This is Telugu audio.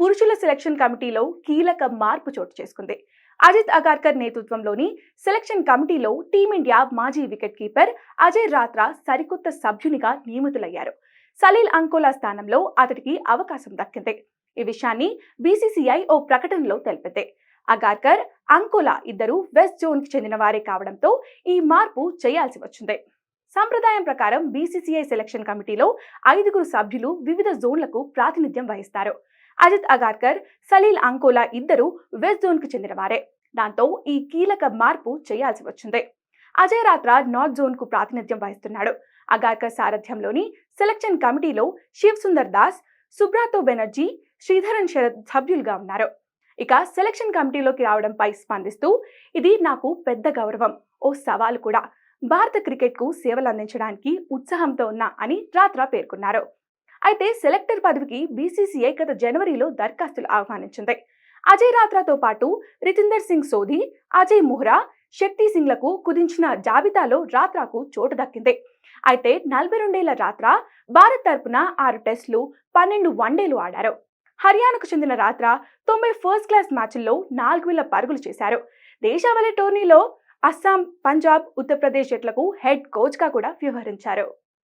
పురుషుల సెలక్షన్ కమిటీలో కీలక మార్పు చోటు చేసుకుంది. అజిత్ అగార్కర్ నేతృత్వంలోని సెలక్షన్ కమిటీలో టీమిండియా మాజీ వికెట్ కీపర్ అజయ్ రాత్రా సరికొత్త సభ్యునిగా నియమితులయ్యారు. సలీల్ అంకోలా స్థానంలో అతడికి అవకాశం దక్కింది. ఈ విషయాన్ని బీసీసీఐ ఓ ప్రకటనలో తెలిపింది. అగార్కర్ అంకోలా ఇద్దరు వెస్ట్ జోన్కి చెందిన వారే కావడంతో ఈ మార్పు చేయాల్సి వచ్చింది. సంప్రదాయం ప్రకారం బీసీసీఐ సెలక్షన్ కమిటీలో ఐదుగురు సభ్యులు వివిధ జోన్లకు ప్రాతినిధ్యం వహిస్తారు. అజిత్ అగార్కర్ సలీల్ అంకోలా ఇద్దరు వెస్ట్ జోన్కు దాంతో ఈ కీలక మార్పు చేయాల్సి వచ్చింది. అజయ్ రాత్ర నార్త్ జోన్కు ప్రాతినిధ్యం వహిస్తున్నాడు. అగార్కర్ సారథ్యంలోని సెలక్షన్ కమిటీలో శివ్ సుందర్ దాస్ సుబ్రాతో బెనర్జీ శ్రీధరన్ శరత్ సభ్యులుగా ఉన్నారు. ఇక సెలక్షన్ కమిటీలోకి రావడంపై స్పందిస్తూ ఇది నాకు పెద్ద గౌరవం ఓ సవాలు కూడా. భారత క్రికెట్కు సేవలు అందించడానికి ఉత్సాహంతో ఉన్నా అని రాత్రా పేర్కొన్నారు. అయితే సెలెక్టర్ పదవికి బీసీసీఐ గత జనవరిలో దరఖాస్తులు ఆహ్వానించింది. అజయ్ రాత్రాతో పాటు రితిందర్ సింగ్ సోధి అజయ్ ముహ్రా శక్తి సింగ్లకు కుదించిన జాబితాలో రాత్రాకు చోటు దక్కింది. అయితే నలభై రెండేళ్ళ రాత్ర భారత్ తరపున ఆరు టెస్టులు పన్నెండు వన్డేలు ఆడారు. హర్యానాకు చెందిన రాత్ర తొంభై ఫస్ట్ క్లాస్ మ్యాచ్ల్లో నాలుగు వేల పరుగులు చేశారు. దేశావళి టోర్నీలో అస్సాం పంజాబ్ ఉత్తరప్రదేశ్ జట్లకు హెడ్ కోచ్గా కూడా వ్యవహరించారు.